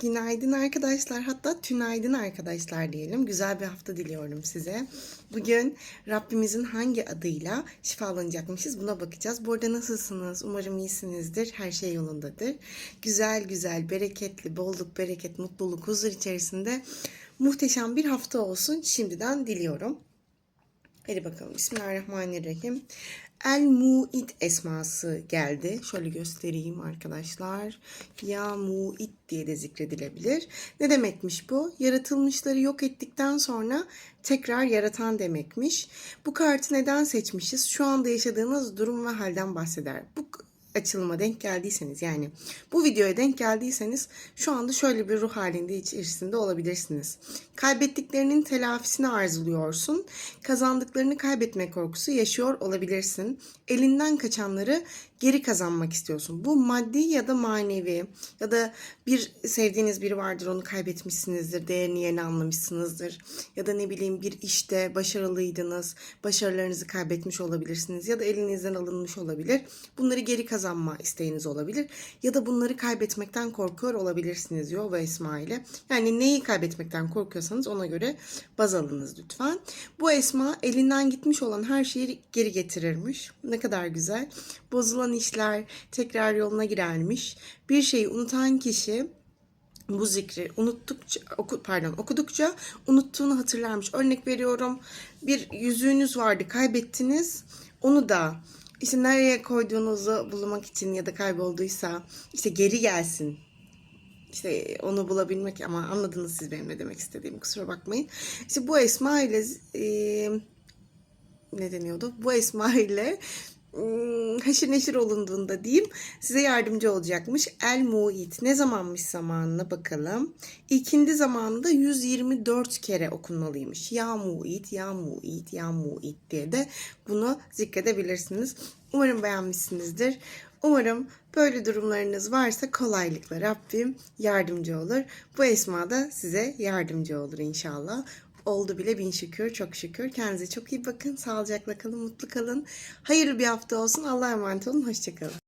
Günaydın arkadaşlar. Hatta tünaydın arkadaşlar diyelim. Güzel bir hafta diliyorum size. Bugün Rabbimizin hangi adıyla şifalanacakmışız buna bakacağız. Bu arada nasılsınız? Umarım iyisinizdir. Her şey yolundadır. Güzel güzel, bereketli, bolluk, bereket, mutluluk, huzur içerisinde muhteşem bir hafta olsun. Şimdiden diliyorum. Hadi bakalım. Bismillahirrahmanirrahim. El Muid esması geldi. Şöyle göstereyim arkadaşlar. Ya Muid diye de zikredilebilir. Ne demekmiş bu? Yaratılmışları yok ettikten sonra tekrar yaratan demekmiş. Bu kartı neden seçmişiz? Şu anda yaşadığınız durum ve halden bahseder. Bu açılıma denk geldiyseniz yani bu videoya denk geldiyseniz şu anda şöyle bir ruh halinde içerisinde olabilirsiniz. Kaybettiklerinin telafisini arzuluyorsun. Kazandıklarını kaybetme korkusu yaşıyor olabilirsin. Elinden kaçanları geri kazanmak istiyorsun. Bu maddi ya da manevi ya da bir sevdiğiniz biri vardır onu kaybetmişsinizdir, değerini yeni anlamışsınızdır. Ya da ne bileyim bir işte başarılıydınız, başarılarınızı kaybetmiş olabilirsiniz ya da elinizden alınmış olabilir. Bunları geri kazanma isteğiniz olabilir ya da bunları kaybetmekten korkuyor olabilirsiniz diyor ve ile. Yani neyi kaybetmekten korkuyorsanız ona göre baz alınız lütfen. Bu Esma elinden gitmiş olan her şeyi geri getirirmiş. Ne kadar güzel. Bozulan işler tekrar yoluna girermiş. Bir şeyi unutan kişi bu zikri unuttukça oku, pardon okudukça unuttuğunu hatırlarmış. Örnek veriyorum bir yüzüğünüz vardı kaybettiniz onu da işte nereye koyduğunuzu bulmak için ya da kaybolduysa işte geri gelsin. İşte onu bulabilmek ama anladınız siz benim ne demek istediğimi kusura bakmayın. İşte bu esma ile e, ne deniyordu? Bu esma ile haşır neşir olunduğunda diyeyim size yardımcı olacakmış. El Muit ne zamanmış zamanına bakalım. İkindi zamanında 124 kere okunmalıymış. Ya Muit, Ya Muit, Ya Muit diye de bunu zikredebilirsiniz. Umarım beğenmişsinizdir. Umarım böyle durumlarınız varsa kolaylıkla Rabbim yardımcı olur. Bu esma da size yardımcı olur inşallah. Oldu bile bin şükür, çok şükür. Kendinize çok iyi bakın. Sağlıcakla kalın, mutlu kalın. Hayırlı bir hafta olsun. Allah'a emanet olun. Hoşçakalın.